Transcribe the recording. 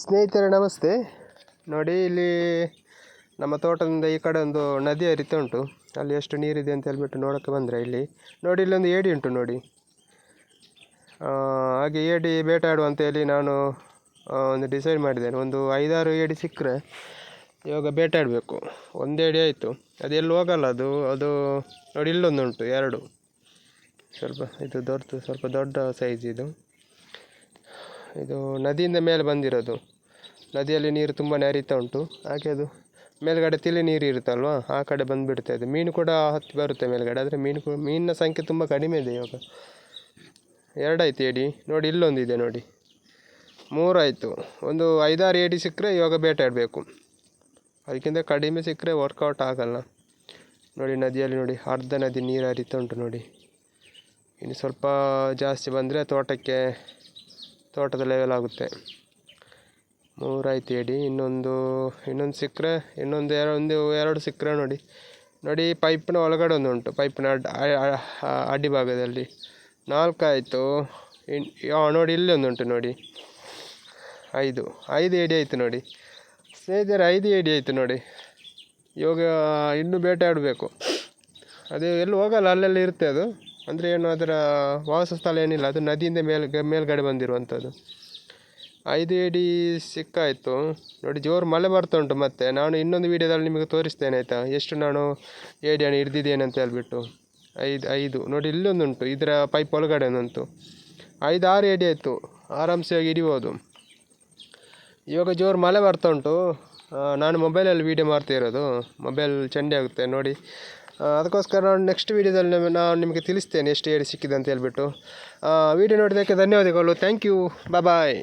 ಸ್ನೇಹಿತರೆ, ನಮಸ್ತೆ. ನೋಡಿ, ಇಲ್ಲಿ ನಮ್ಮ ತೋಟದಿಂದ ಈ ಕಡೆ ಒಂದು ನದಿ ಹರಿತ ಉಂಟು. ಅಲ್ಲಿ ಎಷ್ಟು ನೀರಿದೆ ಅಂತ ಹೇಳ್ಬಿಟ್ಟು ನೋಡೋಕ್ಕೆ ಬಂದರೆ ಇಲ್ಲಿ. ನೋಡಿ ಇಲ್ಲೊಂದು ಏಡಿ ಉಂಟು ನೋಡಿ. ಹಾಗೆ ಏಡಿ ಬೇಟಾಡುವ ಅಂತ ಹೇಳಿ ನಾನು ಒಂದು ಡಿಸೈಡ್ ಮಾಡಿದ್ದೇನೆ. ಒಂದು ಐದಾರು ಏಡಿ ಸಿಕ್ಕರೆ ಇವಾಗ ಬೇಟಾಡಬೇಕು. ಒಂದು ಏಡಿ ಆಯಿತು. ಅದು ಎಲ್ಲಿ ಹೋಗಲ್ಲ ಅದು. ಅದು ನೋಡಿ ಇಲ್ಲೊಂದು ಉಂಟು ಎರಡು. ಸ್ವಲ್ಪ ಇದು ದೊಡ್ಡದು ಸ್ವಲ್ಪ ದೊಡ್ಡ ಸೈಜ್ ಇದು. ಇದು ನದಿಯಿಂದ ಮೇಲೆ ಬಂದಿರೋದು. ನದಿಯಲ್ಲಿ ನೀರು ತುಂಬಾ ಹರಿತಾ ಉಂಟು. ಹಾಗೆ ಅದು ಮೇಲ್ಗಡೆ ತಿಳಿ ನೀರು ಇರುತ್ತಲ್ವಾ? ಆ ಕಡೆ ಬಂದುಬಿಡ್ತಾ ಇದೆ. ಮೀನು ಕೂಡ ಹತ್ತಿ ಬರುತ್ತೆ ಮೇಲ್ಗಡೆ, ಆದರೆ ಮೀನು ಮೀನಿನ ಸಂಖ್ಯೆ ತುಂಬ ಕಡಿಮೆ ಇದೆ ಇವಾಗ. ಎರಡಾಯ್ತು ಏಡಿ ನೋಡಿ, ಇಲ್ಲೊಂದಿದೆ ನೋಡಿ. ಮೂರಾಯಿತು. ಒಂದು ಐದಾರು ಏಡಿ ಸಿಕ್ಕರೆ ಇವಾಗ ಬೇಟಾಡಬೇಕು. ಅದಕ್ಕಿಂತ ಕಡಿಮೆ ಸಿಕ್ಕರೆ ವರ್ಕೌಟ್ ಆಗಲ್ಲ. ನೋಡಿ, ನದಿಯಲ್ಲಿ ನೋಡಿ, ಅರ್ಧ ನದಿ ನೀರು ಹರಿತಾ ಉಂಟು ನೋಡಿ. ಇನ್ನು ಸ್ವಲ್ಪ ಜಾಸ್ತಿ ಬಂದರೆ ತೋಟಕ್ಕೆ ತೋಟದ ಲೆವೆಲ್ ಆಗುತ್ತೆ. ಮೂರಾಯ್ತು ಎಡಿ. ಇನ್ನೊಂದು ಇನ್ನೊಂದು ಸಿಕ್ಕರೆ, ಇನ್ನೊಂದು ಎರಡು, ಒಂದು, ಎರಡು ಸಿಕ್ಕರೆ ನೋಡಿ. ನೋಡಿ ಪೈಪ್ನ ಒಳಗಡೆ ಒಂದು ಉಂಟು. ಪೈಪ್ನ ಅಡ್ ಅಡಿಭಾಗದಲ್ಲಿ ನಾಲ್ಕಾಯಿತು. ಇನ್ ನೋಡಿ, ಇಲ್ಲಿ ಒಂದು ಉಂಟು ನೋಡಿ. ಐದು. ಐದು ಏಡಿ ಆಯಿತು ನೋಡಿ. ಸ್ನೇಹಿತರೆ, ಐದು ಏಡಿ ಆಯಿತು ನೋಡಿ. ಇವಾಗ ಇನ್ನೂ ಬೇಟೆ ಆಡಬೇಕು. ಅದು, ಎಲ್ಲೂ ಹೋಗಲ್ಲ, ಅಲ್ಲೆಲ್ಲ ಇರುತ್ತೆ ಅದು. ಅಂದರೆ ಏನು, ಅದರ ವಾಸಸ್ಥಳ ಏನಿಲ್ಲ, ಅದು ನದಿಯಿಂದ ಮೇಲ್ ಮೇಲ್ಗಡೆ ಬಂದಿರುವಂಥದ್ದು. ಐದು ಅಡಿ ಸಿಕ್ಕಾಯಿತು. ನೋಡಿ, ಜೋರು ಮಳೆ ಬರ್ತಾ ಉಂಟು ಮತ್ತೆ. ನಾನು ಇನ್ನೊಂದು ವೀಡಿಯೋದಲ್ಲಿ ನಿಮಗೆ ತೋರಿಸ್ತೇನೆ, ಆಯಿತಾ? ಎಷ್ಟು ನಾನು ಏಡಿಯನ್ನು ಹಿಡ್ದಿದ್ದೇನೆ ಅಂತ ಹೇಳ್ಬಿಟ್ಟು. ಐದು ಐದು. ನೋಡಿ, ಇಲ್ಲೊಂದುಂಟು. ಇದರ ಪೈಪ್ ಒಳಗಡೆ ಒಂದುಂಟು. ಐದು, ಆರು ಏಡಿ ಆಯಿತು. ಆರಾಮ್ಸೆಯಾಗಿ ಹಿಡಿಬೋದು. ಇವಾಗ ಜೋರು ಮಳೆ ಬರ್ತಾ ಉಂಟು. ನಾನು ಮೊಬೈಲಲ್ಲಿ ವೀಡಿಯೋ ಮಾಡ್ತಾ ಇರೋದು. ಮೊಬೈಲ್ ಚಂಡಿ ಆಗುತ್ತೆ. ನೋಡಿ ಅದಕ್ಕೋಸ್ಕರ ನಾನು ನೆಕ್ಸ್ಟ್ ವೀಡಿಯೋದಲ್ಲಿ ನಾನು ನಿಮಗೆ ತಿಳಿಸ್ತೇನೆ ಎಷ್ಟು ಏಡಿ ಸಿಕ್ಕಿದೆ ಅಂತ ಹೇಳ್ಬಿಟ್ಟು. ವೀಡಿಯೋ ನೋಡಿದ್ದಕ್ಕೆ ಧನ್ಯವಾದಗಳು. Thank you bye